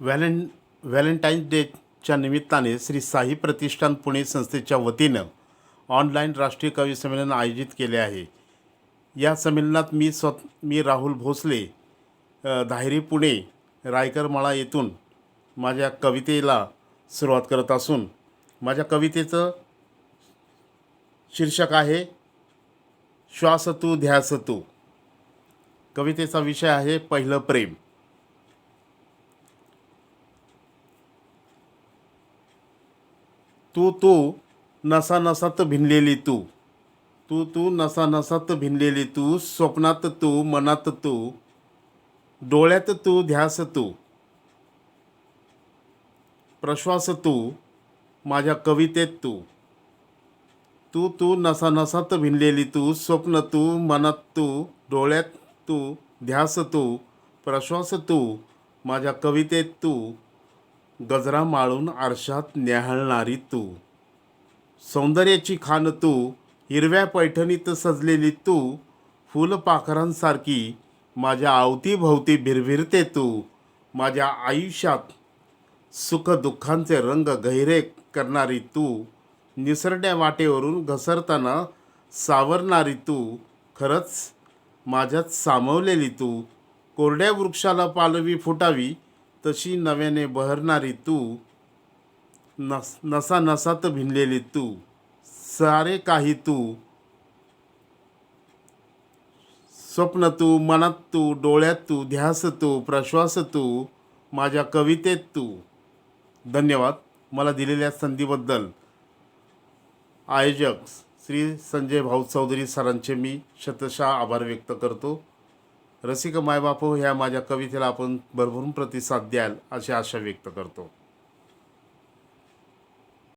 व्हॅलें Valentine's डेच्या निमित्ताने श्री साई प्रतिष्ठान पुणे संस्थेच्या वतीनं ऑनलाईन राष्ट्रीय कवी संमेलन आयोजित केले आहे. या संमेलनात मी स्व मी राहुल भोसले धायरी पुणे रायकरमाळा येथून माझ्या कवितेला सुरुवात करत असून माझ्या कवितेचं शीर्षक आहे श्वास तू ध्यास तू. कवितेचा विषय आहे पहिलं प्रेम. तू तू नसा नसात भिनलेली तू. तू तू नसा नसात भिनलेली तू स्वप्नात तू मनात तू डोळ्यात तू ध्यास तू प्रश्वास तू माझ्या कवितेत तू. तू तू नसा नसात भिनलेली तू स्वप्न तू मनात तू डोळ्यात तू ध्यास तू प्रश्वास तू माझ्या कवितेत तू गजरा माळून आरशात न्याहाळणारी तू. सौंदर्याची खान तू हिरव्या पैठणीत सजलेली तू फुलपाखरांसारखी माझ्या आवतीभोवती भिरभिरते तू. माझ्या आयुष्यात सुखदुःखांचे रंग गहिरे करणारी तू निसरड्या वाटेवरून घसरताना सावरणारी तू खरंच माझ्यात सामावलेली तू. कोरड्या वृक्षाला पालवी फुटावी तशी नव्याने बहरणारी तू नस नसा नसात भिनलेली तू सारे काही तू स्वप्न तू मनात तू डोळ्यात तू ध्यास तू प्रश्वास तू माझ्या कवितेत तू. धन्यवाद. मला दिलेल्या संधीबद्दल. आयोजक श्री संजय भाऊ चौधरी सरांचे मी शतशः आभार व्यक्त करतो. रसिक मायबापू ह्या माझ्या कवितेला आपण भरभरून प्रतिसाद द्याल अशी आशा व्यक्त करतो.